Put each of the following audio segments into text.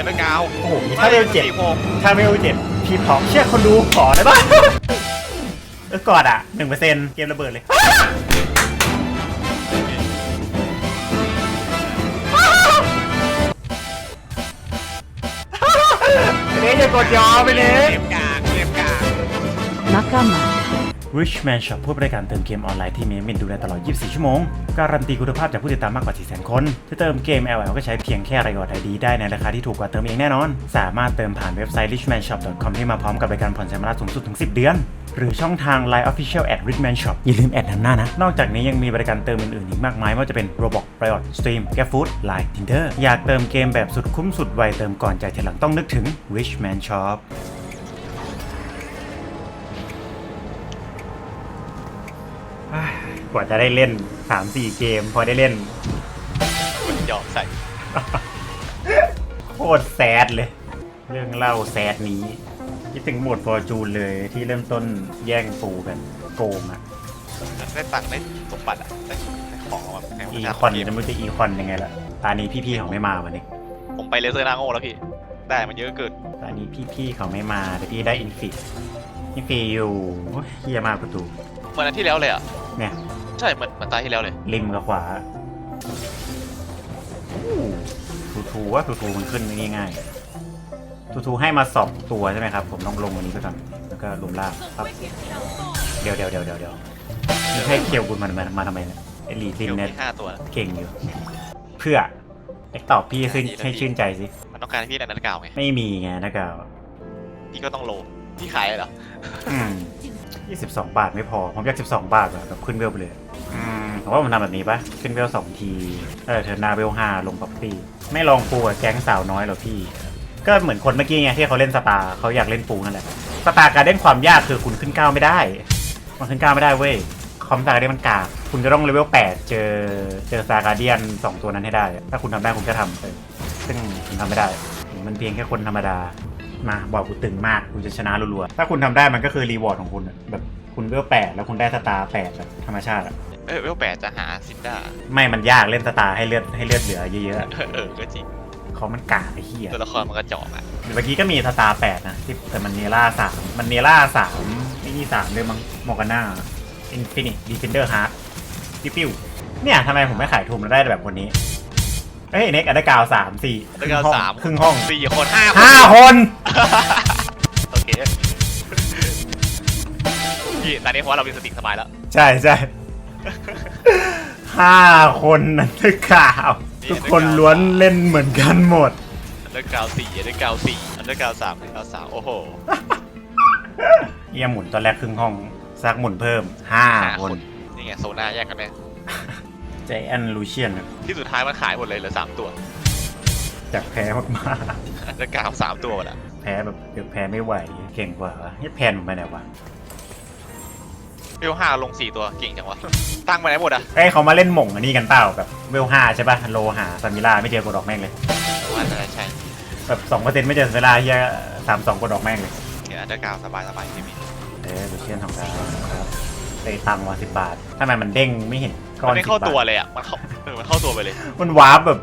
งด้วยกาวโอ้โหถ้าเวลเจ็ดสี่โมงถ้าเวลเจ็ดพี่พร้อมเชื่อคนดูขอได้ปะเออกอดอะหนึ่งเปอร์เซ็นต์เกมระเบิดเลยเนี้จะกดยอมไปเลย เกมกากเกมกาก仲間 Richman Shop ผู้บริการเติมเกมออนไลน์ที่มีมินดูแลตลอด 24 ชั่วโมง การันตีคุณภาพจากผู้ติดตามมากกว่า 400,000 คนถ้าเติมเกม LL ก็ใช้เพียงแค่รายอดไอดีได้ในราคาที่ถูกกว่าเติมเองแน่นอน สามารถเติมผ่านเว็บไซต์ richmanshop.com ที่มาพร้อมกับบริการผ่อนชำระสูงสุดถึง 10 เดือน หรือช่องทาง Line Official at Richman Shop อย่าลืมแอดนำหน้านะ นอกจากนี้ยังมีบริการเติมอื่นๆอีกมากมายไม่ว่าจะเป็น Roblox Riot Stream g a f o o d Line Tinder อยากเติมเกมแบบสุดคุ้มสุดไวเติมก่อนใจ่ายทีหลังต้องนึกถึง Richman Shop กว่าจะได้เล่น3-4เกม พอได้เล่น มันหยอกใส่โคตรแซดเลย เรื่องเล่าแซดนี้คิดถึงโหมดฟอร์จูนเลยที่เริ่มต้นแย่งปูกันโกงอะได้ตังค์ได้สมบัติอะได้ได้ของมาแข่งอีกับคอนเกมจะไม่รู้จะอีคอนยังไงล่ะตานี้พี่ๆเขาไม่มาวันนี้ผมไปเลเซอร์นาโง่แล้วพี่ ได้มันเยอะเกินตานี้พี่ๆเขาไม่มาแต่พี่ได้อินฟิอินฟิอยู่โอ้ยเฮียมากประตูเหมือนอันที่แล้วเลยอะเนี่ย ใช่เหมือนเหมือนตาที่แล้วเลย ริมกับขวาทูทูว่าทูทูมันขึ้นง่ายๆทูทูให้มาสองตัวใช่ไหมครับ ผมต้องลงวันนี้ไปก่อนแล้วก็ลงล่างครับเดี๋ยวเดี๋ยวเดี๋ยวเดี๋ยวเดี๋ยวนี่ให้เคียวบุญมันมามาทำไมเนี่ยไอลีซินเดี๋ยวเนี่ยมีห้าตัวนะเก่งอยู่ เพื่อเอ็กตอบพี่ขึ้นให้ชื่นใจสิ มันต้องการให้พี่ได้นันกาวไง ไม่มีไงนะกาวพี่ก็ต้องโลพี่ขายเหรออืมยี่สิบสองบาทไม่พอ ผมอยากสิบสองบาทอะแบบขึ้นเวลไปเลย อืมผมว่าผมทำแบบนี้ปะขึ้นเวลสองที เออเธอหน้าเวลห้าลงป๊อปปี้ ไม่ลองปูกับแก๊งสาวน้อยหรอพี่ ก็เหมือนคนเมื่อกี้ไงที่เขาเล่นสตาร์เขาอยากเล่นปูนั่นแหละ สตาร์การเล่นความยากคือคุณขึ้นก้าวไม่ได้ มันขึ้นก้าวไม่ได้เว้ย คอมสตาร์การเดียนมันกาก คุณจะต้องเลเวลแปดเจอเจอสตาร์การเดียนสองตัวนั้นให้ได้ ถ้าคุณทำได้คุณก็ทำเออซึ่งผมทำไม่ได้ มันเพียงแค่คนธรรมดา มาบอกกูตึงมากคุณจะชนะรัวๆ ถ้าคุณทำได้มันก็คือรีวอร์ดของคุณอะแบบคุณเวลแปดแล้วคุณได้สตาร์แปดแบบธรรมชาติอะ เออเวลแปดจะหาซินด้าไม่มันยากเล่นสตาร์ให้เลือดให้เลือดเหลือเยอะๆอะเออก็จริงเขามันกากไอ้เหี้ยตัวละครมันกระจอกอะเมื่อกี้ก็มีสตาร์แปดนะที่แต่มันเนล่าสามมันเนล่าสามไอ้นี่สามด้วยมั้งมอร์กาน่าอินฟินิตดีเฟนเดอร์ฮาร์ดปิ้วปิ้วเนี่ยทำไมผมไม่ขายทุนแล้วได้แบบคนนี้ เอ้ยเน็กอันดกาวสามสี่นักกาวสามครึ่งห้องสี่คนห้าคนห้าคนโอเคพี่ตอนนี้เพราะว่าเราเป็นสติสบายแล้ว ใช่ใช่ ห้าคนนั่นคือกาว ทุกคนล้วนเล่นเหมือนกันหมด อันเดอร์กราวสี่อันเดอร์กราวสี่อันเดอร์กราวสามอันเดอร์กราวสามโอ้โหเฮียหมุนตอนแรกครึ่งห้องซักหมุนเพิ่มห้าห้าคคนนนี่ไงโซน่าแยกกันไหมใจแอนลูเชียนที่สุดท้ายมันขายหมดเลยเหลือสามตัว จากแพ้มากอันเดอร์กราวสามตัวหมดอะๆแพ้แบบเดี๋ยวแพ้ไม่ไหวเก่งกว่าวะนี่แพนผมไปไหนวะ เวลห้าลงสี่ตัวเก่งจังวะตั้งไปไหนหมดอะเอ้ยเขามาเล่นหม่งอันนี้กันเปล่าแบบเวลห้าใช่ป่ะโลหาซามิล่าไม่เจอกดดอกแม่งเลยว่าน่าจะใช่แบบสองเปอร์เซ็นต์ไม่เจอซามิล่าเฮียสามสองกดดอกแม่งเลยเนี่ยอันเดอร์กราวสบายสบายไม่มีเอ้ยลูเชียนของเราครับเตะตังค์ว่ะสิบบาททำไมมันเด้งไม่เห็นก้อมันนไม่เข้า10บทตัวเลยอะมันเข้าเออมันเข้าตัวไปเลยมันวาร์ปแบบ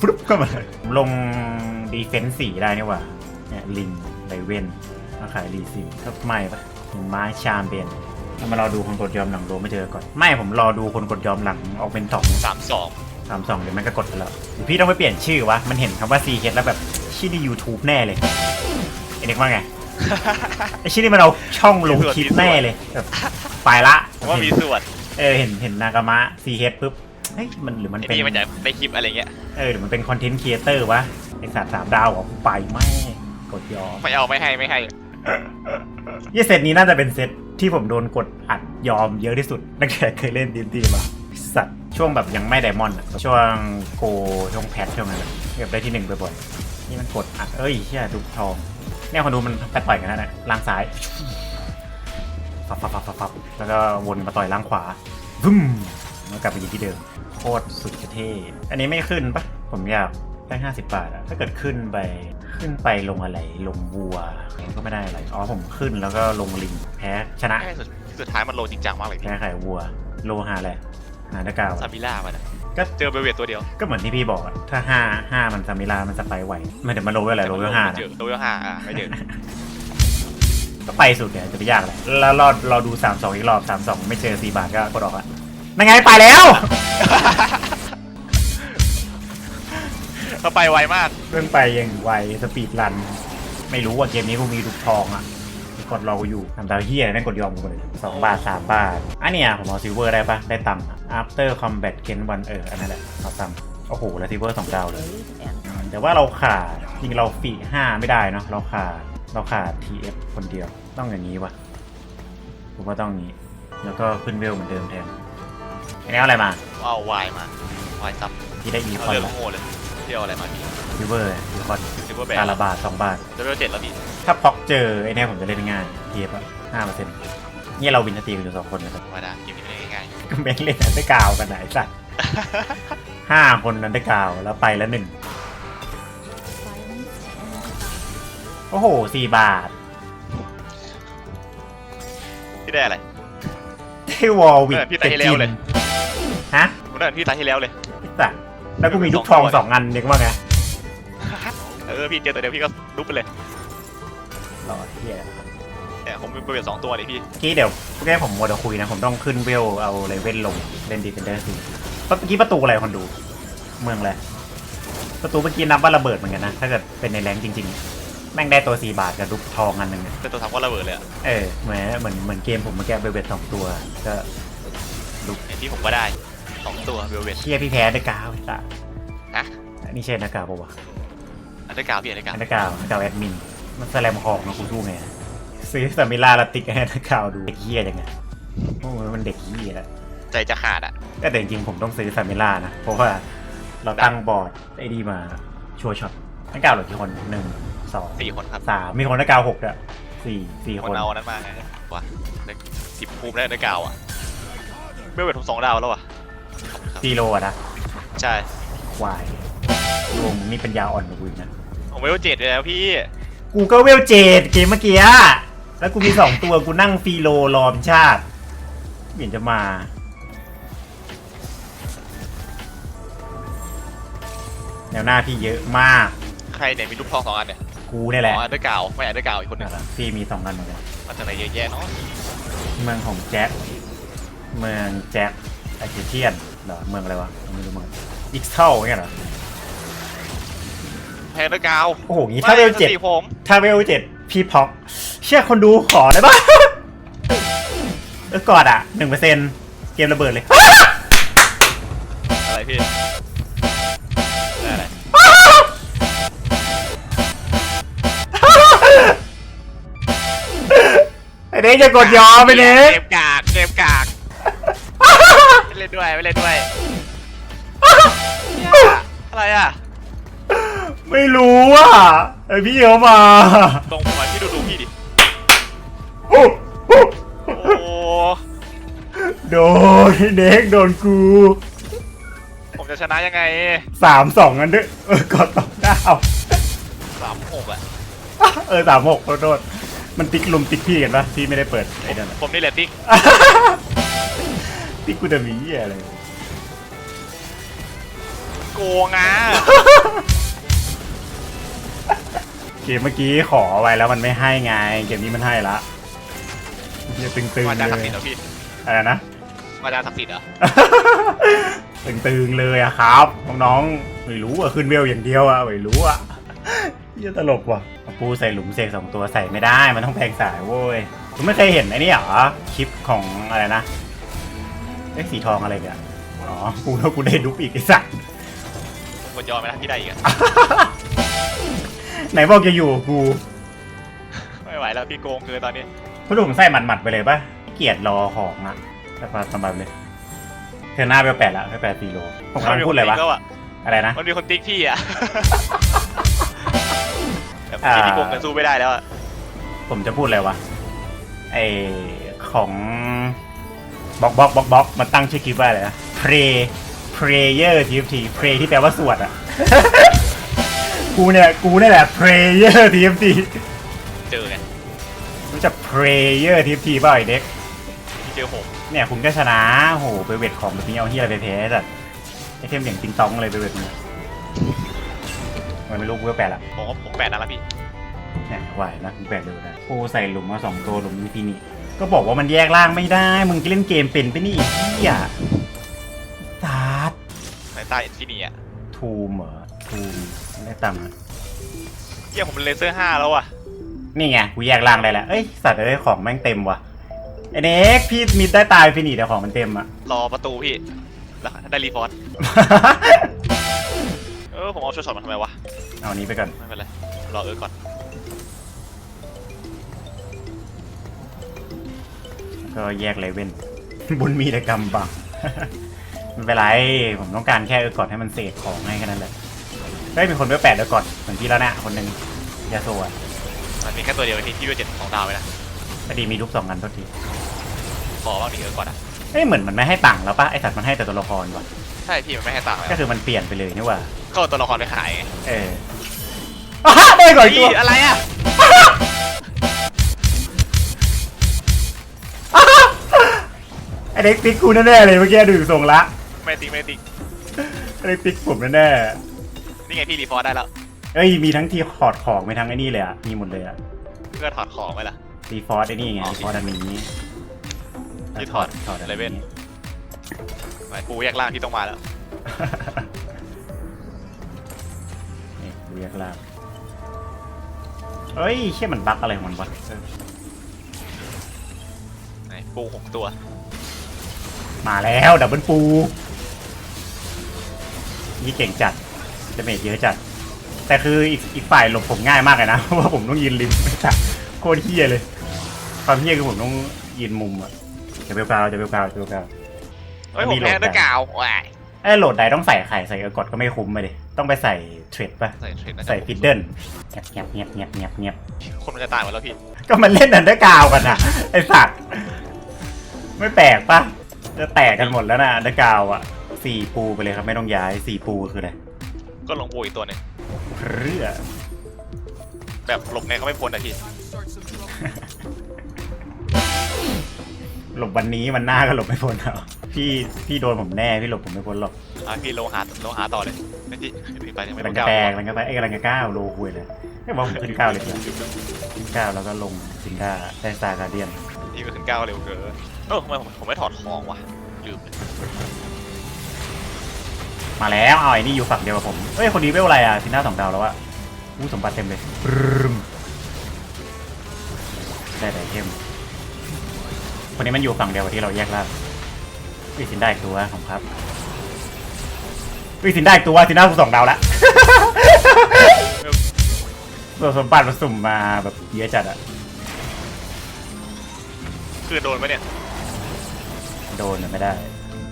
ฟลุปก็มาเลยผมลงดีเฟนส์สี่ได้นี่หว่าเนี่ยลิงไลเวนมาขายรีซิลก็ไม่ปะมาชามเบน ถ้ามารอดูคนกดยอมหลังโดไม่เจอก่อน ไม่ผมรอดูคนกดยอมหลังออกเป็นสองสามสองสามสองเดี๋ยวมันก็กดไปแล้วหรือพี่ต้องไปเปลี่ยนชื่อวะ มันเห็นคำว่าซีเคแล้วแบบชื่อใน YouTube แน่เลยไอเด็กว่าไงไอชื่อนี่มันเอาช่องลงคลิปแน่เลยแบบไปละผมว่ามีส่วนเออเห็นเห็นนากามะซีเคปุ๊บเฮ้ยมันหรือมันไอ้เป็นพี่มันจะได้คลิปอะไรเงี้ยเออหรือมันเป็นคอนเทนต์ครีเอเตอร์วะไอสัตว์สามดาวเหรอไปไม่กดยอมไม่เอาไม่ให้ไม่ให้ยี่เซตนี้น่าจะเป็นเซต ที่ผมโดนกดอัดยอมเยอะที่สุดตั้งแต่เคยเล่นดีดีมาสัตว์ช่วงแบบยังไม่ไดมอนด์ช่วงโกช่วงแพทช่วงนั้นอะเก็บได้ที่หนึ่งบ่อยๆนี่มันกดอัดเอ้ยเชี่ยดูทองเนี่ยคนดูมันไปต่อยกันนะนะล่างซ้ายฟับฟับฟับฟับแล้วก็วนมาต่อยล่างขวาบึ้มแล้วกลับไปยิงที่เดิมโคตรสุดเท่อันนี้ไม่ขึ้นปะผมอยาก ได้ห้าสิบบาทอะถ้าเกิดขึ้นไปขึ้นไปลงอะไรลงวัวก็ไม่ได้อะไรอ๋อผมขึ้นแล้วก็ลงลิงแพ้ชนะแค่สุดสุดท้ายมันโลจริงจังมากเลยพี่แพ้ไข่วัว โลหาอะไรหาหน้ากาว ซาบิล่ามันอะก็ เจอเบลเวตตัวเดียวก็เหมือนที่พี่บอกอะถ้าห้าห้ามันซามิลามันสไปร์ไหวไม่เดี๋ยวมาโลเวลอะไรโลเวลห้าไม่นะเจอโลเวลห้าอะไม่เจอ ก็ไปสุดเนี่ยจะไปยากเลยแล้วรอรอดูสามสองอีกรอบสามสองไม่เจอสี่บาทก็กดออกละนั่นไงไปแล้ว เขาไปไวมากเรื่องไปยังไวสปีดรัน ไม่รู้ว่าเกมนี้กูมีลูกทองอะกดรอกูอยู่ทำตาเฮียนั่นกดยอมกูเลยสองบาทสามบาทอันเนี้ยผมเอาซิลเวอร์ได้ปะได้ตังค์อะ after combat เกนวันเอออันนั้นแหละเอาตังค์โอ้โหแล้วซิลเวอร์สองดาวเลย แต่ว่าเราขาดจริงเราฟีห้าไม่ได้เนาะเราขาดเราขาด TF คนเดียวต้องอย่างนี้วะผมว่าต้องอย่างนี้ แล้วก็ขึ้นเวลเหมือนเดิมแทนอันนี้เอาอะไรมาเอาวายมาวายซับที่ได้อีคเอาอนเรื่องละโง่เลย เที่ยวอะไรมาพี่ซิลเวอร์อีคอนซิลเวอร์แบนตาละบาทสองบาท เลเวลเจ็ดแล้วพี่ถ้าพ็อกเจอไอ้เนี่ยผมจะเล่นง่าย TF อะห้าเปอร์เซ็นต์นี่เราวินสตรีกันอยู่สองคนนะครับธรรมดาเกมนี้ไม่ได้ง่ายก็แม่งเล่นอันได้กาวกันไหนสัตว์ห้าคนนั้นได้กาวแล้วไปแล้วหนึ่งโอ้โหสี่บาทๆพี่ได้อะไรได้วอลวิกเออพี่ตายให้แล้วเลยฮะผมได้พี่ตายที่แล้วเลยสัตว์ แล้วกูมีลูกทองสองอันเรียกว่าไงเออพี่เจอตัวเดียวพี่ก็ลุกไปเลยรอเฮียเนี่ยผมมีเบลเวตสองตัวนี่พี่เมื่อกี้เดี๋ยวเมื่อกี้ผมมัวแต่คุยนะผมต้องขึ้นเวลเอาเลเวลลงเล่นดีเฟนเดอร์สิเมื่อกี้ประตูอะไรคนดู เมืองอะไรประตูเมื่อกี้นับว่าระเบิดเหมือนกันนะถ้าเกิดเป็นในแรงจริง ๆ แม่งได้ตัวสี่บาทกับลูกทองอันหนึ่งอะแต่ตัวทำก็ระเบิดเลยอะเออเหมือนเหมือนเหมือนเกมผมเมื่อกี้เบลเวตสองตัวก็อย่างที่ผมก็ได้ สองตัวเบลเวตเชียพี่แพ้ได้กาวไอ้สัสฮะอันนี้ใช่หน้ากาวปะวะอันเดอร์กราวด์พี่อันเดอร์กราวอัด์นหน้ากาวหน้ากาวแอดมิน มันแสลมของนะกูสู้ไงซื้อสามิล่าและติ๊กให้หน้ากาวดูเด็กเฮียจังไงโอ้ยมันเด็กเฮียแล้วใจจะขาดอะ ก็แต่จริงๆผมต้องซื้อซามิล่านะ เพราะว่าเราตั้งบอร์ดไอ้ดีมาชัวร์ช็อตนักกาวเหลือกี่คนหนึ่งสองสี่คนครับ สามมีคนนักกาวหกอะสี่สี่คคนน เอาอันนั้นมาไงวะได้สิบภูมิได้อันเดอร์กราวด์อะเบลเวตผมสองดาวแล้วอะขอบคุณครับ ซีโร่อะนะใช่ ควายรวมนี่เป็นยาอ่อนกว่ากูอีกนะ ผมเวลเจ็ดเลยแล้วพี่ กูก็เวลเจดเกมเมื่อกี้อะแล้วกูมีสองตัว กูนั่งฟีโลรอมชาติไม่เห็นจะมา แนวหน้าพี่เยอะมาก ใครเนี่ยมีลูกทองสองอันเนี่ยกูเนี่ยแหละอ๋ออันเดอร์กราวด์ไม่อันเดอร์กราวด์อีกคนหนึงพี่มีสองอันเหมือนกัน มาจากไหนเยอะแยะเนาะเมืองของแจ็ค เมืองแจ็คไอเทียน เหรอเมืองอะไรวะไม่รู้เมืองอิกเท่าเนี่ยเหรอแพนเดอร์กราวด์โอ้โหงี้ถ้าเวลเจ็ดไม่ผมถ้าเวลเจ็ดพี่พ็อกเชื่อคนดูขอได้ปะเออกอดอะหนึ่งเปอร์เซ็นเกมระเบิดเลยอะไรพี่ได้อะไรไอเด็กจะกดยอมไปเน็กเกมกากเกมกากไม่เล่นด้วยไม่เล่นด้วยเนี่ยอะไรอะไม่รู้อะไอพี่เขามาตรงผมอะพี่ดูดูพี่ดิโอ้โอ้โอ้โดนไอ้เด็กโดนกูผมจะชนะยังไงสามสองอันด้วยเออกดสองดาวสามหกอะเออสามหกขอโทษมันติ๊กลุมติ๊กพี่กันปะพี่ไม่ได้เปิดไอ้นั่นอะ ผมนี่แหละติ๊ก ติ๊กกูจะมีเหี้ยอะไรโกงอะเกมเมื่อกี้ขอไว้แล้วมันไม่ให้ไง เกมนี้มันให้ละเหี้ยตึงๆมาเลจากศักดิ์ยสิทธิ์เหรอพี่อะไรนะมาจากศักดิ์สิทธิ์เหรอตึงๆเลยอะครับน้องๆไม่รู้อะขึ้นเวลอย่างเดียวอะไม่รู้อะเหี้ยตลกว่ะเอาปูใส่หลุมเสกสองตัวใส่ไม่ได้ มันต้องแพงสายโว้ยคุณไม่เคยเห็นไอ้นี่เหรอคลิปของอะไรนะ เอ้สีทองอะไรเนี่ยอ๋อ กูแล้วกูได้ลุกอีกไอ้สัสผมกดยอมไหมนะพี่ได้อีกอะไหนบอกจะอยู่กับกูไม่ไหวแล้วพี่โกงเกินตอนนี้ผู้ดุมใส่หมัดๆไปเลยปะเกลียดรอของอะแต่ปาสบายเลย เธอหน้าไปแปดละไปแปดสี่โลผมกำลังพูดอะไรวะมันมีคนติ๊กแล้วอะอะไรนะ มันมีคนติ๊กพี่อะแบบอ่า พี่ที่โกงกันสู้ไม่ได้แล้วอะผมจะพูดอะไรวะไอของ บล็อกบล็อกบล็อกบล็อกมันตั้งชื่อคลิปว่าอะไรนะ pray prayer tft pray ที่แปลว่าสวดอะกูเนี่ยกูเนี่ยแหละ prayer tft เจอไงรู้จัก prayer tft เปล่าไอเด็กพี่เจอผมเนี่ยคุณก็ชนะโหไปเวทของแบบนี้เอาที่อะไรไปแพ้แต่ผเทมอย่างติงตองเลยไปแบบนี้มันไม่รู้กูก็แปลละผมว่าผมแปดนัดแล้วพี่เนี่ยไหวนะมึงแปลเร็วนะกูใส่หลุมมาสองตัวหลุมอินฟินิต ก็บอกว่ามันแยกล่างไม่ได้ มึงจะเล่นเกมเป็นไปนี่ไอ้เหี้ยซาดในใต้ที่นี่อะทูมเหรอทูมไม่ได้ตังค์อะเฮียผมเป็นเลเซอร์ห้าแล้วอะ นี่ไงกูแยกล่างได้แล้วเอ้ยสัตว์เอ้ยของแม่งเต็มว่ะไอเน็กพี่มิดได้ตายฟินิตแต่ของมันเต็มอะรอประตูพี่แล้วได้รีฟอร์สเออผมเอาช็อตช็อตมาทำไมวะเอาอันนี้ไปก่อนไม่เป็นไรรอเออก่อน ก็แยกเลเว่นบุญมีแต่กรรมบังไม่เป็นไร ผมต้องการแค่เออกอดให้มันเสกของให้แค่นั้นแหละเฮ้ยมีคนเบลแปดเออกอดเหมือนพี่แล้วนะคนหนึ่งยาโซะมันมีแค่ตัวเดียวที่ที่เวลเจ็ดสองดาวไปนะพอดีมีลูกสองอันโทษทีขอบ้างดิเออก่อนอะเฮ้ยเหมือนมันไม่ให้ตังค์แล้วปะไอสัตว์มันให้แต่ตัวละครว่ะใช่พี่มันไม่ให้ตังค์เลยก็คือมันเปลี่ยนไปเลยนี่หว่าก็เอาตัวละครไปขายไงเอออ้าวได้ก่อนอีกพี่ตัวอะไรอะ เด็กติ๊กกูแน่ๆเลยเมื่อกี้ดูทรงละไม่ติ๊กไม่ติ๊กไอเด็กติ๊กผมแน่นี่ไงพี่รีฟอร์สได้แล้วๆเอ้ยมีทั้งที่ถอดของมีทั้งไอ้นี่เลยอะมีหมดเลยอะเพื่อถอดของไว้ล่ะรีฟอร์สไอ้นี่ไงอ๋อรีฟอร์สอันนี้ที่ถอดถอดอันเลเว่นนี้ไปปูแยกล่างที่ต้องมาแล้วนี่เรียกลากเอ้ยเชี่ยมันบั๊กอะไรของมันวะเออไหนปูหกตัว มาแล้วดับเบิลปูนี่เก่งจัดดาเมจเยอะจัด แต่คืออีกอีกฝ่ายหลบผมง่ายมากเลยนะ เพราะว่าผมต้องยืนริมไม่จัดโคตรเฮี้ยเลย ความเฮี้ยคือผมต้องยืนมุมอะจะเบลกาวจะเบลกาวจะเบลกาวเฮ้ยมีผมโหลดแพ้ด้วยได้กาวว้ายไอ้โหลดใดต้องใส่ไข่ใส่เออกดก็ไม่คุ้มไปเลยต้องไปใส่เทรดป่ะ ใส่เทรดนะใส่ฟิดเดิลเงียบเงียบเงียบเงียบเงียบเงียบคนมันจะตายหมดแล้วพี่ ก็มันเล่นอันเดอร์กราวกันอะไอสัตว์ไม่แปลกปะ จะแตกกันหมดแล้วนะอันเดอร์กราวอะสี่ปูไปเลยครับไม่ต้องย้ายสี่ปูคืออะไรก็ลงปูอีกตัวหนึ่งเพื่อแบบหลบไงก็ไม่พ้นอะพี่หลบวันนี้มันหน้าก็หลบไม่พ้นเอาพี่พี่โดนผมแน่พี่หลบผมไม่พ้นหรอกอะพี่ลงหาลงหาต่อเลยไม่พี่พี่ไปยังไม่กำลัได้งจะก้าวแตกกำลังจะไปไอ้ยกำลังจะก้าวโลคุยเลยไม่บอกผมขึ้นก้าวเลยเพื่อนขึ้นก้าวแล้วก็ลงซิงก้าได้ซาการเดียนพี่ก็ขึ้นก้าวเร็วเกิน เออทำไมผมผมไม่ถอดของวะลืมเลยมาแล้วเอาไอ้นี่อยู่ฝั่งเดียวกับผมเอ้ยคนนี้เวลอะไรอะซินหน้าสองดาวแล้วอะอู้สมบัติเต็มเลยปรึมได้แต่เข้มคนนี้มันอยู่ฝั่งเดียวกับที่เราแยกล่างวิสินได้อีกตัวของครับวิสินได้อีกตัวสินหน้ากูสองดาวแล้วตัวสมบัติมาสุ่มมาแบบเยอะจัดอะคือโดนไหมเนี่ย โดนน่ะไม่ได้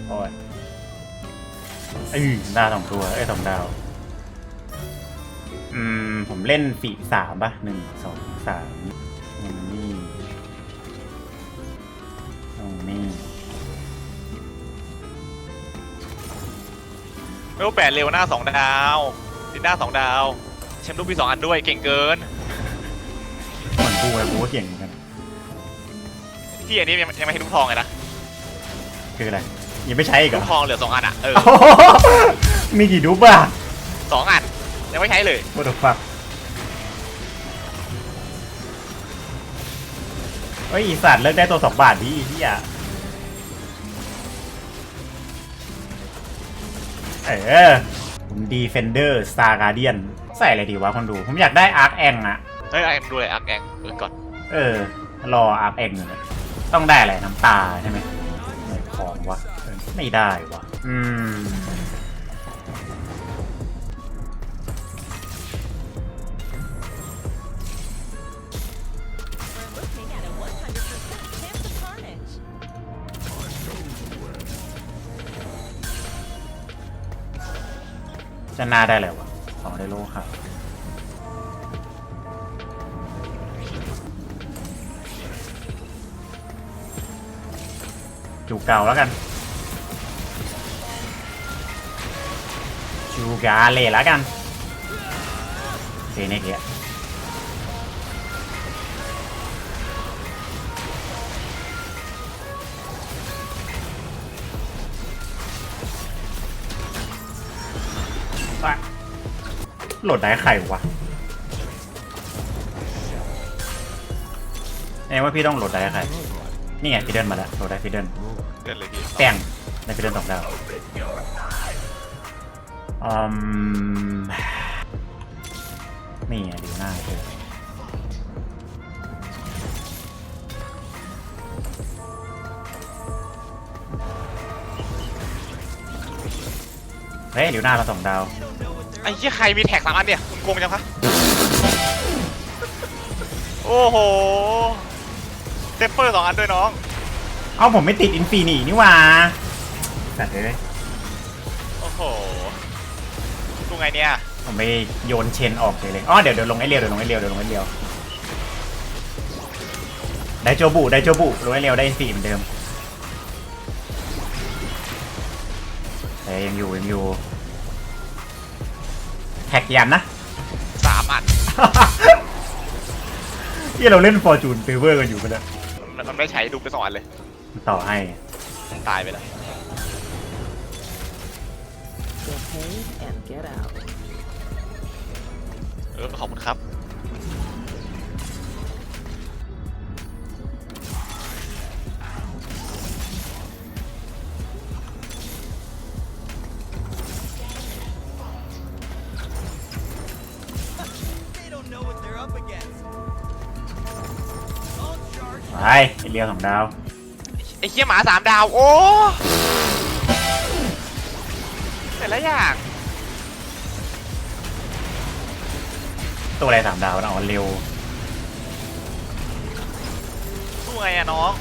โอ้ยเอ้ยดาวสองตัวเอ้ยสองดาว อืม ผมเล่นฝีสามป่ะหนึ่งสองสามตรงนี้ตรงนี้ไม่ว่าแปดเร็วหน้าสองดาวดินหน้าสองดาวแชมป์ลูกพี่สองอันด้วยเก่งเกินเหมือนกูเลยกูก็เก่งเหมือนกันพี่อันนี้ยังยังไม่ให้ลูกทองเลยนะ คืออะไรยังไม่ใช้อีกเหรลูอกทองเหลือสองอันอะเออโอ้โหมีกี่ดุ๊บอะสองอันยังไม่ใช้เลย What the fuck เฮ้ยอีสัตว์เลิกได้ตัวสองบาทดิที่อะเออผมดีเฟนเดอร์สตาร์การเดียนใส่อะไรดีวะคนดู ผมอยากได้อาร์คแองอะ เฮ้ยไอ้ดูเลยอักแองเออก่อน เออ รออาร์คแองเลยต้องได้อะไรน้ำตาใช่ไหมไหน ของวะ ไม่ได้วะ อืม จะน้าได้อะไรวะของได้โลค่ะ จูเก่าแล้วกัน จูกาเล่แล้วกันเซเนกเนี่ยโหลดได้ใครวะแสดงว่าพี่ต้องโหลดได้ใครนี่ไงฟิดเดิลมาแล้วโหลดได้ฟิดเดิล เกินเลยพี่แป้งได้ฟิดเดิลสองดาวอืมนี่ไงดูหน้าเจอเฮ้ยเดี๋ยวหน้าเราสองดาว ไอ้เหี้ยใครมีแท็กสามอันเนี่ยคุณโกงจังคะโอ้โหเซฟเฟอร์สองอันด้วยน้อง เอ้าผมไม่ติดอินฟีนี่นี่หว่าสัตว์เลยโอ้โหดูไงเนี่ย ผมไปโยนเชนออกเลยเลยอ๋อเดี๋ยวเดี๋ยวลงไอเรียวเดี๋ยวลงไอเรียวเดี๋ยวลงไอเรียวได้โจบุได้โจบุลงไอเรียวได้อินฟีเหมือนเดิมแต่ยังอยู่ยังอยู่แท็กยันนะสามอันที่เราเล่นฟอร์จูนเฟเวอร์กันอยู่กันแล้วมันมันไม่ใช้ดูไปสองอันเลย ต่อให้ตายไปแล้ว Get paid and get out. เออขอบคุณครับ They don't know what they're up against. All charge ไปไอเรียวสองดาว ไอ้เหี้ยหมาสามดาว โอ้แต่ละอย่างตัวอะไรสามดาวนะอ๋อเร็วดูไงอะน้อง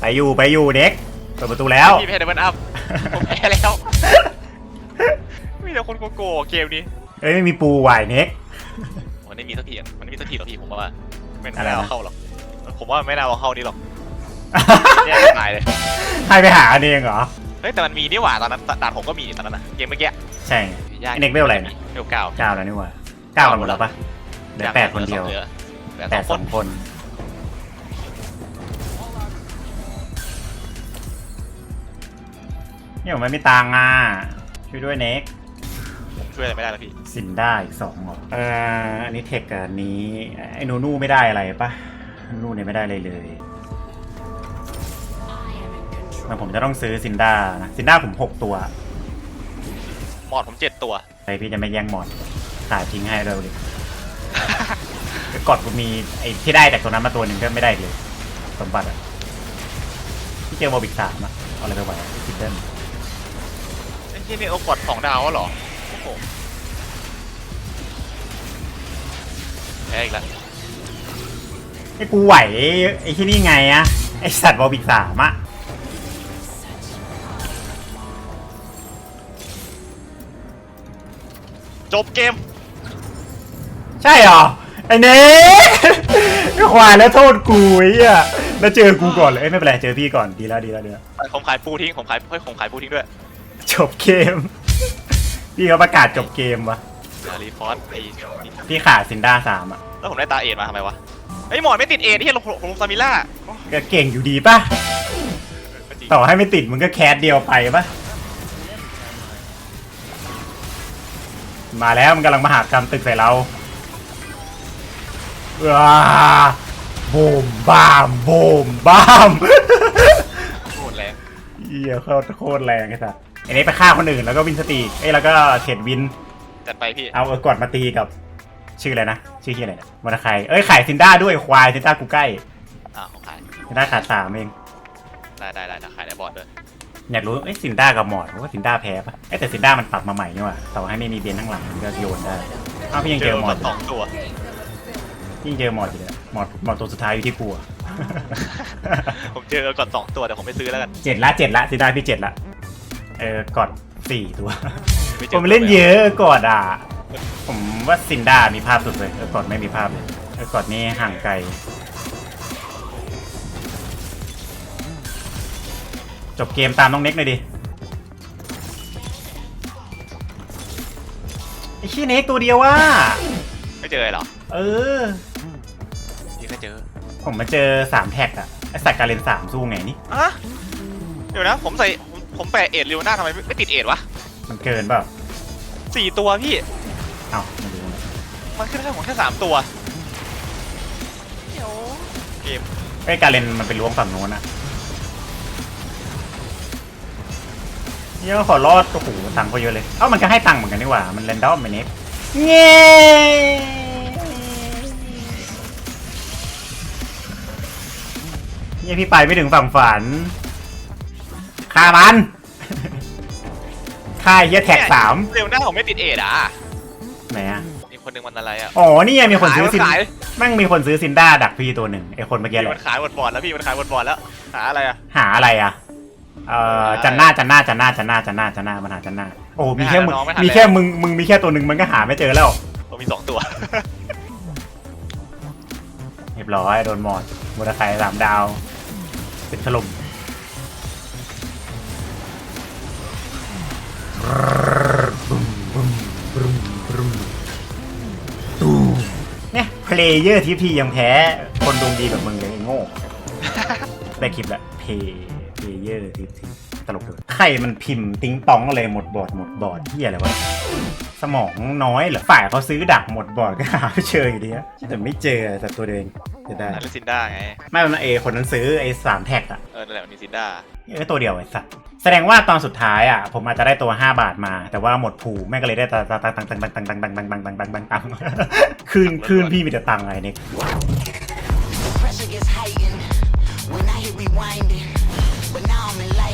ไปอยู่ไปอยู่เด็กเปิดประตูแล้ว พี่แพ้เดบันอัพผมแพ้แล้ว มีแต่คนโกงๆเกมนี้เอ้ยไม่มีปูไหวเน็กมันไม่มีสักทีอะมันไม่มีสักทีหรอกพี่ผมว่าไม่อะไรน่านะเอาเข้าหรอก ผมว่าไม่น่าเอาเข้านี่หรอกแย่ตายเลย ให้ไปหากันเองเหรอ เฮ้ยแต่มันมีนี่หว่าตอนนั้นด่านผมก็มีตอนนั้นนะเกมเมื่อกี้ใช่ยากไอ้เน็กเวลอะไรนะเวลเก้าเก้าแล้วนี่หว่าเก้ากันหมดแล้วปะเหลือแปดคนเดียวหลือเหลือแปสอดงคสอนงคน เนี่ยผมไม่มีตังค์อะช่วยด้วยเน็กผมช่วยอะไรไม่ได้แล้วพี่สินได้อีกสองเหรอเอ่ออันนี้เทคกับอันนี้ไอ้นูนูไม่ได้อะไรปะ นูนูเนี่ยไม่ได้เลยเลยมันผมจะต้องซื้อซินด้านะซินด้าผมหกตัวหมอดผมเจ็ดตัวไอพี่จะไม่แย่งหมดขายทิ้งให้เราเลยกดกูมีไอ้ที่ได้จากตัวนั้นมาตัวหนึ่งก็ไม่ได้เลย สมบัติอะที่เจอโมบิกสามอะเอาอะไรไปไหวคิดเดิลไอ้ที่นี่เอากดสองดาวแล้วเหรอโอ้โหแพ้อีกแล้ว ไอ้กูไหวไอ้ที่นี่ไงอะไอ้สัตว์โมบิกสามอะจบเกม ใช่เหรอไอ้เน็กไอ้ควายแล้วโทษกูไอ้เหี้ยแล้วเจอกูก่อนเลยเอ้ยไม่เป็นไรเจอพี่ก่อนดีแล้วดีแล้วดีแล้วผมขายปูทิ้ง ผมขายเฮ้ยผมขายปูทิ้งด้วยจบเกม พี่เขาประกาศจบเกมวะอย่ารีฟอร์สไอ้พี่ขาดซินด้าสามอะแล้วผมได้ตาเอ็ดมาทำไมวะ ไอ้ยหมอนไม่ติดเอ็ดที่ลงลงซามิล่าโอ้ก็เก่งอยู่ดีปะก็จริงต่อให้ไม่ติดมึงก็แคสเดียวไปปะมาแล้วมันกำลังมาหากรรมตึกใส่เราว้าบูมบ้ามบูมบ้ามโคตรแรงเหี้ยโคตรโคตรแรงไอ้สัสอันนี้ไปฆ่าคนอื่นแล้วก็วินสตีกเอ้ยแล้วก็เทรดวิน จัดไปพี่เอาเออกอดมาตีกับ ชื่ออะไรนะ ชื่อที่อะไรเนี่ยมอนาไคเอ้ยขายซินด้าด้วยควายซินด้ากูใกล้อ่าของขายซินด้าขาดสามเองได้ได้ได้นะขายในบอร์ดด้วยอยากรู้เอ้ยซินด้ากับหมอดว่าซินด้าแพ้ปะเอ้ยแต่ซินด้ามันปรับมาใหม่นี่หว่าต่อให้ไม่มีเบนข้างหลังมันก็โยนได้อ้าวพี่ยังเจอหมอดสองตัวพี่ยังเจอหมอดอยู่เลยหมอดหมอดตัวสุดท้ายอยู่ที่กูอะผมเจอก่อนสองตัวแต่ผมไม่ซื้อแล้วกันเจ็ดละเจ็ดละซินด้าพี่เจ็ดละเออกอดสี่ตัวไม่จผมเล่นเยอะกอดอะ ผมว่าซินด้ามีภาพสุดเลยเออกอดไม่มีภาพเลยเออกอดนี่ห่างไกล จบเกมตามน้องเน็กเลยดิไอ้ชี้ยเน็กตัวเดียวว่ะไม่เจอเลยเหรอเออ พี่ก็เจอผมมาเจอสามแท็กอะไอสัตว์การเล่นสามสู้ไงนี่ อะเดี๋ยวนะ ผมใส่ผมผมแปะเอ็ดเรียวหน้าทำไมไม่ไม่ติดเอ็ดวะมันเกินเปล่าสี่ตัวพี่ เอ้าไม่รู้นะมันขึ้นแค่ของแค่สามตัวเดี๋ยวเกมไอ้ยการเล่นมันไปล้วงฝั่งโน้นอะเยอะขอรอดโอ้โหตังค์ก็เยอะเลย เอ้ามันก็ให้ตังค์เหมือนกันนี่หว่า มันเรนดอมไปเน็ตเงี้เนี่ยพี่ไปไม่ถึงฝั่งฝันฆ่ามันฆ่าไอ้เฮียแท็กสามเร็วหน้าผมไม่ติดเอดอะไหนอะมี คนหนึ่งมันอะไรอะอ๋อนี่ไงมีคนซื้อซินขายแม่งมีคนซื้อซินด้าดักพี่ตัวหนึ่งไอคนเมื่อกี้แหมันละขายบนบอร์ดแล้วพี่มันขายบนบอร์ดแล้ว หาอะไรอะหาอะไรอะเอ่อหาจันหน้าจันหน้าจันหน้าจันหน้าจันหน้าจันหน้ามันหาจันหน้าโอ้มีแค่มึงไม่หาแล้วน้องไม่หามีแค่แล้วมึงมึงมีแค่ตัวหนึ่งมันก็หาไม่เจอแล้วผมมีสองตัวเรียบร้อยโดนหมดมอเตอร์ไซค์สามดาวเป็นถล่ม เนี่ยเพลเยอร์ที่พี่ยังแพ้ คนดวงดีแบบมึงเลยไอ้โง่ ได้คลิปละเพเพเยอร์ที่ที่ตลกเลยใครมันพิมพ์ติ้งต้องอะไรหมดบอร์ดหมดบอร์ดที่อะไรวะ สมองน้อยเหรอฝ่ายเขาซื้อดักหมดบอร์ดก็หาไม่เจออยู่ดีอะแต่ไม่เจอแต่ตัวเดเองจะได้นั่นเป็นซินด้าไง ไม่มันเอคนนั้นซื้อไอ้สามแท็กอะเออนั่นแหละมันมีซินด้าเอ้ยตัวเดียวไอ้สัตว์ แสดงว่าตอนสุดท้ายอะผมอาจจะได้ตัว 5 บาทมา แต่ว่าหมดผูแม่ก็เลยได้ตังตังตังตังตังตังตังตังตังตังตังตังตังตังตังคืนคืนพี่มีแต่ตังอะไงเนี่ย